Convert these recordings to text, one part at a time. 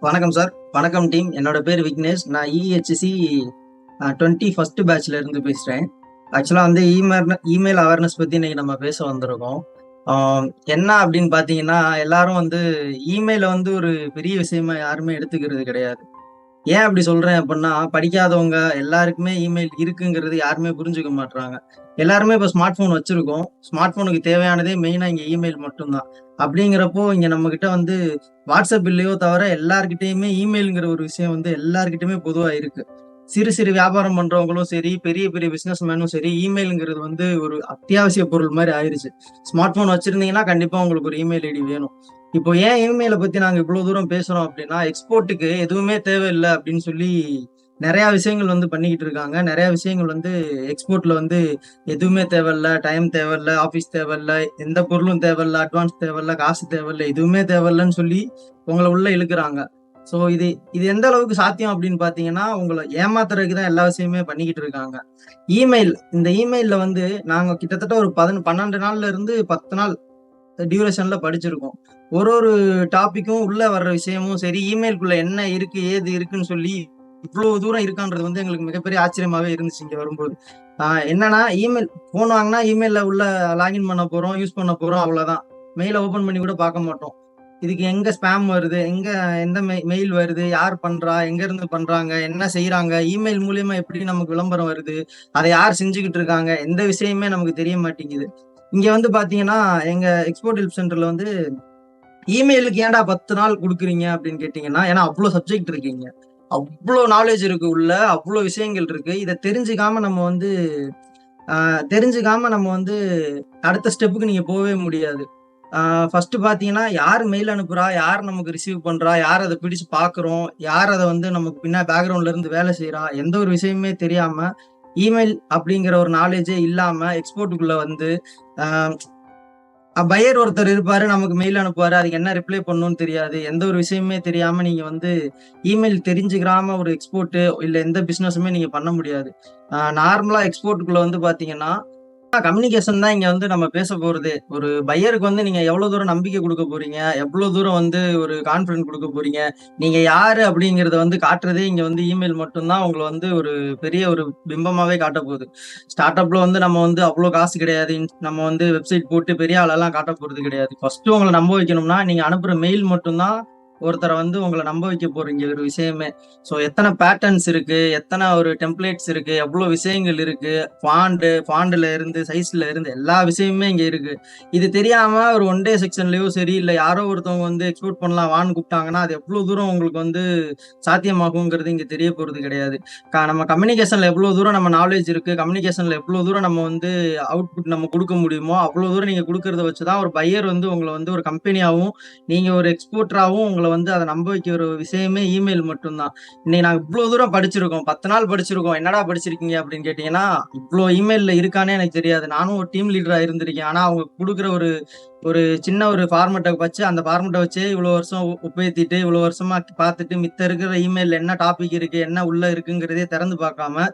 வணக்கம் சார். வணக்கம் டீம். என்னோட பேர் விக்னேஷ். நான் இஹெச்சி டுவெண்ட்டி ஃபர்ஸ்ட் பேட்ச்ல இருந்து பேசுறேன். ஆக்சுவலா வந்து இமெயில் இமெயில் அவேர்னஸ் பத்தி இன்னைக்கு நம்ம பேச வந்திருக்கோம். என்ன அப்படின்னு பாத்தீங்கன்னா எல்லாரும் வந்து இமெயில வந்து ஒரு பெரிய விஷயமா யாருமே எடுத்துக்கிறது கிடையாது. ஏன் அப்படி சொல்றேன் அப்படின்னா படிக்காதவங்க எல்லாருக்குமே இமெயில் இருக்குங்கிறது யாருமே புரிஞ்சுக்க மாட்டுறாங்க எல்லாருமே இப்போ ஸ்மார்ட் ஃபோன் வச்சிருக்கோம். ஸ்மார்ட் ஃபோனுக்கு தேவையானதே மெயினா இங்க இமெயில் மட்டும்தான். அப்படிங்கிறப்போ இங்க நம்ம கிட்ட வந்து வாட்ஸ்அப் இல்லையோ தவிர எல்லார்கிட்டயுமே இமெயிலுங்கிற ஒரு விஷயம் வந்து எல்லார்கிட்டயுமே பொதுவா இருக்கு. சிறு சிறு வியாபாரம் பண்றவங்களும் சரி பெரிய பெரிய பிசினஸ் மேனும் சரி இமெயிலுங்கிறது வந்து ஒரு அத்தியாவசிய பொருள் மாதிரி ஆயிருச்சு. ஸ்மார்ட் போன் வச்சிருந்தீங்கன்னா கண்டிப்பா உங்களுக்கு ஒரு இமெயில் ஐடி வேணும். இப்போ ஏன் இமெயிலை பத்தி நாங்க இவ்வளவு தூரம் பேசுறோம் அப்படின்னா எக்ஸ்போர்ட்டுக்கு எதுவுமே தேவையில்லை அப்படின்னு சொல்லி நிறைய விஷயங்கள் வந்து பண்ணிக்கிட்டு இருக்காங்க. நிறைய விஷயங்கள் வந்து எக்ஸ்போர்ட்ல வந்து எதுவுமே தேவையில்ல. டைம் தேவையில்ல ஆஃபீஸ் தேவையில்ல எந்த பொருளும் தேவையில்ல அட்வான்ஸ் தேவையில்ல காசு தேவையில்ல எதுவுமே தேவையில்லன்னு சொல்லி உங்களை உள்ள இழுக்கிறாங்க. ஸோ இது இது எந்த அளவுக்கு சாத்தியம் அப்படின்னு பார்த்தீங்கன்னா உங்களை ஏமாத்துறதுக்கு தான் எல்லா விஷயமே பண்ணிக்கிட்டு இருக்காங்க. இமெயில் இந்த இமெயில்ல வந்து நாங்கள் கிட்டத்தட்ட ஒரு பதின பன்னெண்டு நாள்ல இருந்து பத்து நாள் டியூரேஷன்ல படிச்சிருக்கோம். ஒரு ஒரு டாப்பிக்கும் உள்ள வர்ற விஷயமும் சரி இமெயிலுக்குள்ள என்ன இருக்கு ஏது இருக்குன்னு சொல்லி இவ்வளவு தூரம் இருக்கான்றது வந்து எங்களுக்கு மிகப்பெரிய ஆச்சரியமாவே இருந்துச்சு இங்க வரும்போது. என்னன்னா இமெயில் போன் வாங்கினா இமெயில உள்ள லாகின் பண்ண போறோம் யூஸ் பண்ண போறோம் அவ்வளவுதான். மெயில ஓபன் பண்ணி கூட பார்க்க மாட்டோம். இதுக்கு எங்க ஸ்பேம் வருது? எங்க எந்த மெயில் வருது? யார் பண்றா? எங்க இருந்து பண்றாங்க? என்ன செய்யறாங்க இமெயில் மூலியமா எப்படி நமக்கு விளம்பரம் வருது? அதை யார் செஞ்சுக்கிட்டு இருக்காங்க? எந்த விஷயமே நமக்கு தெரிய மாட்டேங்குது. இங்க வந்து பாத்தீங்கன்னா எங்க எக்ஸ்போர்ட் ஹெல்ப் சென்டர்ல வந்து இமெயிலுக்கு ஏன்டா பத்து நாள் கொடுக்குறீங்க அப்படின்னு கேட்டீங்கன்னா ஏன்னா அவ்வளவு சப்ஜெக்ட் இருக்கீங்க. அவ்வளோ நாலேஜ் இருக்கு உள்ள அவ்வளோ விஷயங்கள் இருக்கு. இதை தெரிஞ்சுக்காம நம்ம வந்து தெரிஞ்சுக்காம நம்ம வந்து அடுத்த ஸ்டெப்புக்கு நீங்க போகவே முடியாது. ஃபர்ஸ்ட் பார்த்தீங்கன்னா யார் மெயில் அனுப்புறா? யார் நமக்கு ரிசீவ் பண்றா? யார் அதை பிடிச்சு பார்க்குறோம் யார் அதை வந்து நமக்கு பின்னா பேக்ரவுண்ட்ல இருந்து வேலை செய்யறா எந்த ஒரு விஷயமே தெரியாம இமெயில் அப்படிங்கிற ஒரு நாலேஜே இல்லாம எக்ஸ்போர்ட்டுக்குள்ள வந்து பையர் ஒருத்தர் இருப்பாரு நமக்கு மெயில் அனுப்புவாரு. அதுக்கு என்ன ரிப்ளை பண்ணணும்னு தெரியாது. எந்த ஒரு விஷயமே தெரியாம நீங்க வந்து இமெயில் தெரிஞ்சுக்கிறாம ஒரு எக்ஸ்போர்ட்டு இல்ல எந்த பிசினஸுமே நீங்க பண்ண முடியாது. நார்மலா எக்ஸ்போர்ட்டுக்குள்ள வந்து பாத்தீங்கன்னா கம்யூனிகேஷன் தான் இங்க வந்து நம்ம பேச போறது. ஒரு பையருக்கு வந்து நீங்க எவ்வளவு தூரம் நம்பிக்கை கொடுக்க போறீங்க? எவ்வளவு தூரம் வந்து ஒரு கான்பிடன்ஸ் கொடுக்க போறீங்க? நீங்க யாரு அப்படிங்கறத வந்து காட்டுறதே இங்க வந்து இமெயில் மட்டும்தான் உங்களை வந்து ஒரு பெரிய ஒரு பிம்பமாவே காட்ட போகுது. ஸ்டார்ட் அப்ல வந்து நம்ம வந்து அவ்வளவு காசு கிடையாது. நம்ம வந்து வெப்சைட் போட்டு பெரிய ஆளெல்லாம் காட்ட போறது கிடையாது. ஃபர்ஸ்ட் உங்களை நம்ப வைக்கணும்னா நீங்க அனுப்புற மெயில் மட்டும்தான் ஒருத்தரை வந்து உங்களை நம்ப வைக்க போறீங்க ஒரு விஷயமே. ஸோ எத்தனை பேட்டர்ன்ஸ் இருக்கு? எத்தனை ஒரு டெம்ப்ளேட்ஸ் இருக்கு? எவ்வளோ விஷயங்கள் இருக்கு? ஃபாண்டு ஃபாண்டுல இருந்து சைஸ்ல இருந்து எல்லா விஷயமுமே இங்கே இருக்கு. இது தெரியாம ஒரு ஒன் டே செக்ஷன்லயோ சரி இல்லை யாரோ ஒருத்தவங்க வந்து எக்ஸ்போர்ட் பண்ணலாம் வான்னு கூப்பிட்டாங்கன்னா அது எவ்வளோ தூரம் உங்களுக்கு வந்து சாத்தியமாகுங்கிறது இங்கே தெரிய போறது கிடையாது. நம்ம கம்யூனிகேஷன்ல எவ்வளோ தூரம் நம்ம நாலேஜ் இருக்கு? கம்யூனிகேஷன்ல எவ்வளோ தூரம் நம்ம வந்து அவுட்புட் நம்ம கொடுக்க முடியுமோ அவ்வளோ தூரம் நீங்க கொடுக்கறத வச்சுதான் ஒரு பையர் வந்து உங்களை வந்து ஒரு கம்பெனியாகவும் நீங்க ஒரு எக்ஸ்போர்ட்டராகவும் உங்களை வந்து அதை நம்ப வைக்கிற ஒரு விஷயமே இமெயில் மட்டும்தான். இன்னைக்கு நாங்கள் இவ்வளோ தூரம் படிச்சிருக்கோம். பத்து நாள் படிச்சிருக்கோம். என்னடா படிச்சிருக்கீங்க அப்படின்னு கேட்டீங்கன்னா இவ்வளோ இமெயிலில் இருக்கானே எனக்கு தெரியாது. நானும் ஒரு டீம் லீடராக இருந்திருக்கேன். ஆனால் அவங்க கொடுக்குற ஒரு ஒரு சின்ன ஒரு ஃபார்மெட்டை வச்சு அந்த ஃபார்மெட்டை வச்சே இவ்வளோ வருஷம் உபயோகித்திட்டு இவ்வளோ வருஷமா பார்த்துட்டு மித்த இருக்கிற இமெயில் என்ன டாபிக் இருக்கு என்ன உள்ள இருக்குங்கிறதே திறந்து பார்க்காம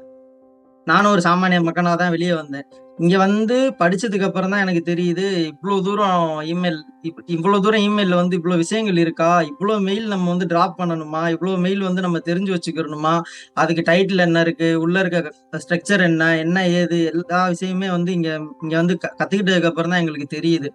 நானும் ஒரு சாமானிய மக்கனாக தான் வெளியே வந்தேன். இங்க வந்து படிச்சதுக்கு அப்புறம் தான் எனக்கு தெரியுது இவ்வளவு தூரம் இமெயில் இவ்வளவு தூரம் இமெயில்ல வந்து இவ்வளவு விஷயங்கள் இருக்கா? இவ்வளவு மெயில் நம்ம வந்து டிராப் பண்ணணுமா? இவ்வளவு மெயில் வந்து நம்ம தெரிஞ்சு வச்சுக்கணுமா? அதுக்கு டைட்டில் என்ன இருக்கு? உள்ள இருக்க ஸ்ட்ரக்சர் என்ன? என்ன ஏது? எல்லா விஷயமே வந்து இங்க இங்க வந்து க- கத்துக்கிட்டதுக்கு அப்புறம் தான் எங்களுக்கு தெரியுது.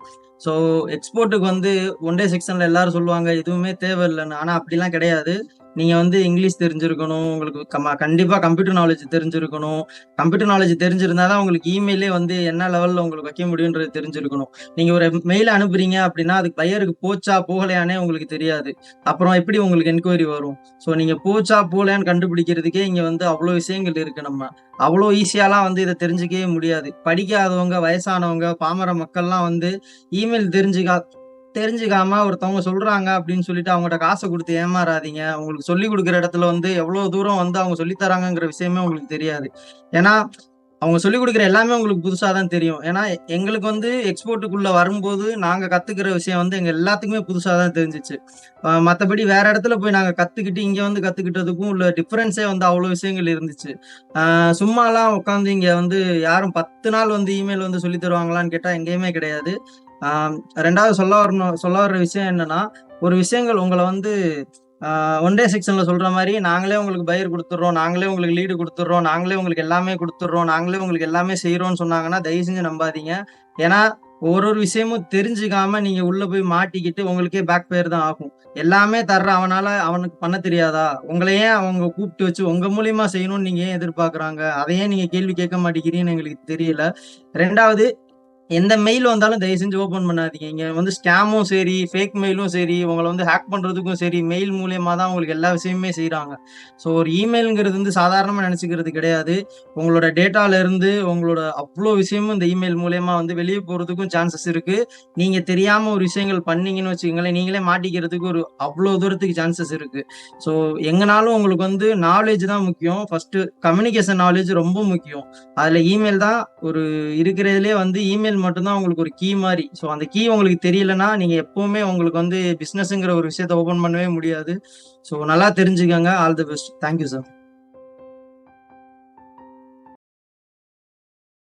ஸோ எக்ஸ்போர்ட்டுக்கு வந்து ஒன் டே செக்ஷன்ல எல்லாரும் சொல்லுவாங்க எதுவுமே தேவையில்லைன்னு. ஆனா அப்படிலாம் கிடையாது. நீங்கள் வந்து இங்கிலீஷ் தெரிஞ்சிருக்கணும் உங்களுக்கு கம- கண்டிப்பாக கம்ப்யூட்டர் நாலேஜ் தெரிஞ்சிருக்கணும். கம்ப்யூட்டர் நாலேஜ் தெரிஞ்சிருந்தா தான் உங்களுக்கு இமெயிலே வந்து என்ன லெவலில் உங்களுக்கு வைக்க முடியுன்றது தெரிஞ்சிருக்கணும். நீங்கள் ஒரு மெயில் அனுப்புறீங்க அப்படின்னா அதுக்கு பையருக்கு போச்சா போகலையானே உங்களுக்கு தெரியாது. அப்புறம் எப்படி உங்களுக்கு என்கொயரி வரும்? ஸோ நீங்கள் போச்சா போகலையான்னு கண்டுபிடிக்கிறதுக்கே இங்கே வந்து அவ்வளோ விஷயங்கள் இருக்குது நம்ம. அவ்வளோ ஈஸியாலாம் வந்து இதை தெரிஞ்சுக்கவே முடியாது. படிக்காதவங்க வயசானவங்க பாமர மக்கள்லாம் வந்து இமெயில் தெரிஞ்சுக்கா தெரிஞ்சுக்காம ஒருத்தவங்க சொல்றாங்க அப்படின்னு சொல்லிட்டு அவங்ககிட்ட காசை கொடுத்து ஏமாறாதீங்க. உங்களுக்கு சொல்லி கொடுக்குற இடத்துல வந்து எவ்வளவு தூரம் வந்து அவங்க சொல்லி தராங்கங்கிற விஷயமே உங்களுக்கு தெரியாது. ஏன்னா அவங்க சொல்லிக் கொடுக்குற எல்லாமே உங்களுக்கு புதுசாக தான் தெரியும். ஏன்னா எங்களுக்கு வந்து எக்ஸ்போர்ட்டுக்குள்ளே வரும்போது நாங்கள் கற்றுக்கிற விஷயம் வந்து எங்கள் எல்லாத்துக்குமே புதுசாக தான் தெரிஞ்சிச்சு. மற்றபடி வேற இடத்துல போய் நாங்கள் கற்றுக்கிட்டு இங்கே வந்து கற்றுக்கிட்டதுக்கும் உள்ள டிஃப்ரென்ஸே வந்து அவ்வளோ விஷயங்கள் இருந்துச்சு. சும்மாலாம் உட்காந்து இங்கே வந்து யாரும் பத்து நாள் வந்து இமெயில் வந்து சொல்லி தருவாங்களான்னு கேட்டால் எங்கேயுமே கிடையாது. ரெண்டாவது சொல்ல வரணும் சொல்ல வர்ற விஷயம் என்னன்னா ஒரு விஷயங்கள் உங்களை வந்து ஒன் டே செக்ஷன்ல சொல்ற மாதிரி நாங்களே உங்களுக்கு பயிர் கொடுத்துட்றோம் நாங்களே உங்களுக்கு லீடு கொடுத்துட்றோம் நாங்களே உங்களுக்கு எல்லாமே கொடுத்துட்றோம் நாங்களே உங்களுக்கு எல்லாமே செய்யறோம்னு சொன்னாங்கன்னா தயவு செஞ்சு நம்பாதீங்க. ஏன்னா ஒரு ஒரு விஷயமும் தெரிஞ்சுக்காம நீங்க உள்ள போய் மாட்டிக்கிட்டு உங்களுக்கே பேக் பேர் தான் ஆகும். எல்லாமே தர்ற அவனால அவனுக்கு பண்ண தெரியாதா? உங்களையே அவங்க கூப்பிட்டு வச்சு உங்க மூலியமா செய்யணும்னு நீங்க ஏன் எதிர்பார்க்கறாங்க? அதையே நீங்க கேள்வி கேட்க மாட்டேங்கிறீங்கன்னு எங்களுக்கு தெரியல. ரெண்டாவது எந்த மெயில் வந்தாலும் தயவு செஞ்சு ஓப்பன் பண்ணாதீங்க. இங்க வந்து ஸ்கேமும் சரி ஃபேக் மெயிலும் சரி உங்களை வந்து ஹேக் பண்றதுக்கும் சரி மெயில் மூலியமா தான் உங்களுக்கு எல்லா விஷயமுமே செய்கிறாங்க ஸோ ஒரு இமெயிலுங்கிறது வந்து சாதாரணமா நினைச்சுக்கிறது கிடையாது. உங்களோட டேட்டால இருந்து உங்களோட அவ்வளோ விஷயமும் இந்த இமெயில் மூலியமா வந்து வெளியே போறதுக்கும் சான்சஸ் இருக்கு. நீங்க தெரியாம ஒரு விஷயங்கள் பண்ணீங்கன்னு வச்சுக்கோங்களேன் நீங்களே மாட்டிக்கிறதுக்கு ஒரு அவ்வளோ தூரத்துக்கு சான்சஸ் இருக்கு. ஸோ எங்கனாலும் உங்களுக்கு வந்து நாலேஜ் தான் முக்கியம். ஃபர்ஸ்ட் கம்யூனிகேஷன் நாலேஜ் ரொம்ப முக்கியம். அதுல இமெயில் தான் ஒரு இருக்கிறதுலே வந்து இமெயில் மட்டும்தான் உங்களுக்கு ஒரு கீ மாதிரி. ஸோ அந்த கீ உங்களுக்கு தெரியலன்னா நீங்க எப்பவுமே உங்களுக்கு வந்து பிசினஸ்ங்கிற ஒரு விஷயத்த ஓப்பன் பண்ணவே முடியாது. ஸோ நல்லா தெரிஞ்சுக்கங்க. All the best thank you sir